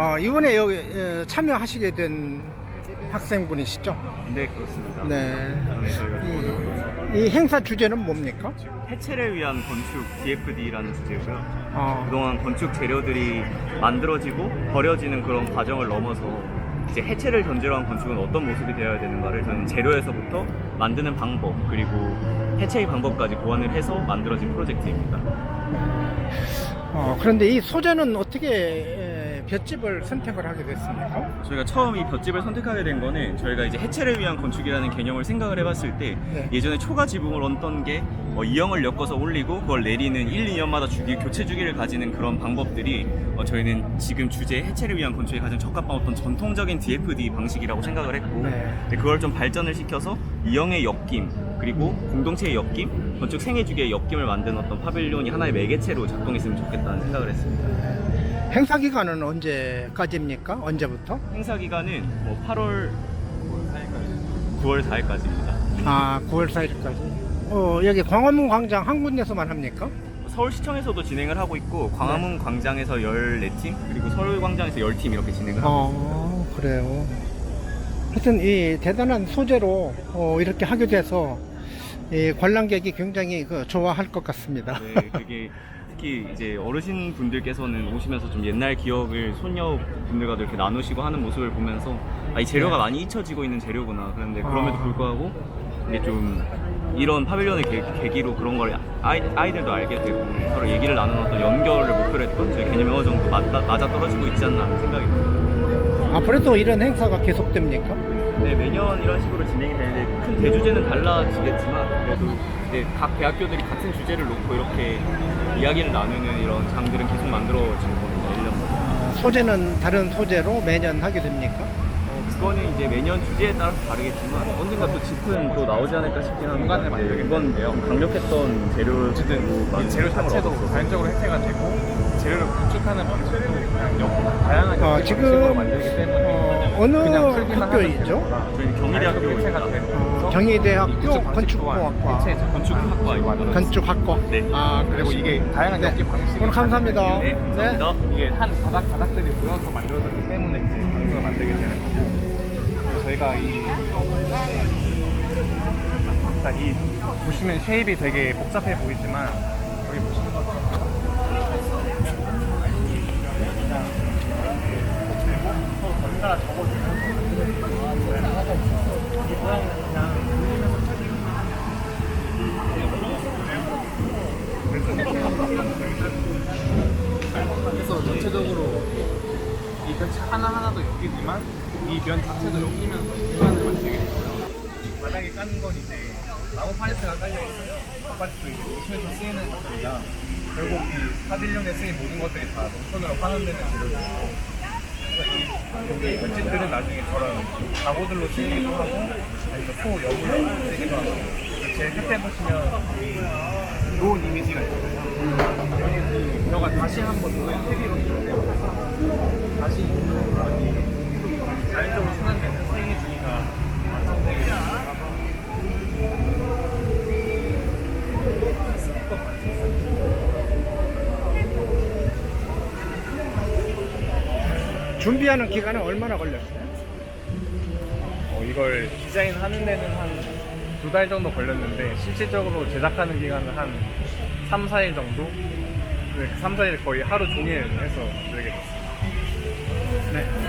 어, 이번에 여기 에, 참여하시게 된 학생분이시죠? 네 그렇습니다. 네. 저희가 이, 이 행사 주제는 뭡니까? 해체를 위한 건축 DFD라는 주제고요. 어, 그동안 건축 재료들이 만들어지고 버려지는 그런 과정을 넘어서 이제 해체를 전제로 한 건축은 어떤 모습이 되어야 되는가를 저는 재료에서부터 만드는 방법 그리고 해체의 방법까지 고안을 해서 만들어진 프로젝트입니다. 어, 그런데 이 소재는 어떻게 에, 볏집을 선택을 하게 됐습니까? 저희가 처음 이 볏집을 선택하게 된 거는 저희가 이제 해체를 위한 건축이라는 개념을 생각을 해봤을 때 네. 예전에 초가 지붕을 얹던 게 어, 이형을 엮어서 올리고 그걸 내리는 1, 2년마다 주기 교체 주기를 가지는 그런 방법들이 어, 저희는 지금 주제 해체를 위한 건축에 가장 적합한 어떤 전통적인 DFD 방식이라고 생각을 했고 네. 근데 그걸 좀 발전을 시켜서 이형의 엮임 그리고 공동체의 엮임 건축 생애 주기의 엮임을 만드는 어떤 파빌리온이 하나의 매개체로 작동했으면 좋겠다는 생각을 했습니다. 행사 기간은 언제까지입니까? 언제부터? 행사 기간은 뭐 8월 9월 4일까지입니다. 아, 9월 4일까지. 어, 여기 광화문 광장 한 군데서만 합니까? 서울시청에서도 진행을 하고 있고 광화문 광장에서 14팀 그리고 서울광장에서 10팀 이렇게 진행을 하고 어, 그래요. 하여튼 이 대단한 소재로 어, 이렇게 하게 돼서 이 관람객이 굉장히 그 좋아할 것 같습니다. 네, 그게 특히 이제 어르신 분들께서는 오시면서 좀 옛날 기억을 손녀 분들과도 이렇게 나누시고 하는 모습을 보면서 아, 이 재료가 네. 많이 잊혀지고 있는 재료구나. 그런데 그럼에도 아. 불구하고 이게 좀 이런 파빌리온의 계, 계기로 그런 걸 아이, 아이들도 알게 되고 서로 얘기를 나누는 어떤 연결을 목표로 했던 저희 개념이 어느 정도 맞다, 맞아 떨어지고 있지 않나 하는 생각이 듭니다. 앞으로도 이런 행사가 계속됩니까? 네, 매년 이런 식으로 진행이 되는데 큰 대주제는 달라지겠지만 그래도 이제 각 대학교들이 같은 주제를 놓고 이렇게 이야기를 나누는 이런 장들은 계속 만들어지는 겁니다. 1년마다. 어, 소재는 다른 소재로 매년 하게 됩니까? 어, 그거는 이제 매년 주제에 따라서 다르겠지만 언젠가 또 짚은 또 나오지 않을까 싶긴 한데 중간에 만들게 이건 좀 강력했던 재료 어쨌든 이 재료 자체도 자연적으로 해체가 되고 재료를 구축하는 방식도 그냥 역, 다양한 어, 지금 만들기 때문에 어, 어느 학교이죠? 경희대학교 어, 경희대학교 방식 건축공학과. 또한 해체죠. 건축학과입니다. 건축학과. 네. 아, 그리고 이게 다양한 네. 방식이 오늘 감사합니다. 네, 감사합니다. 이게 한 바닥 바닥들이 모여서 만들어졌기 때문에 이제 만들게 되는 거고 그래서 저희가 이 일단 이 보시면 쉐입이 되게 복잡해 보이지만 그래서 전체적으로 이면 하나하나도 엮이지만 이면 자체도 엮이면서 공간을 만들게 되고요. 바닥에 까는 건 이제 나무 팔레트가 깔려있어요. 그 팔레트 이제 노천에서 쓰이는 것들이라 결국 이 파빌리온에 쓰인 모든 것들이 다 농촌으로 환원되는 재료들이고 이 여기 면집들은 나중에 저런 가구들로 쓰이기도 하고 노은 이미지가 있잖아요. 여기 벼가 다시 한번 노은 TV로 다시 자연적으로 순환되는 세계 주기가. 준비하는 기간은 얼마나 걸렸어요? 어, 이걸 디자인하는 데는 한 두 달 정도 걸렸는데 실질적으로 제작하는 기간은 한 3, 4일 정도? 그 3, 4일 거의 하루 종일 해서 만들게 됐어요. 네.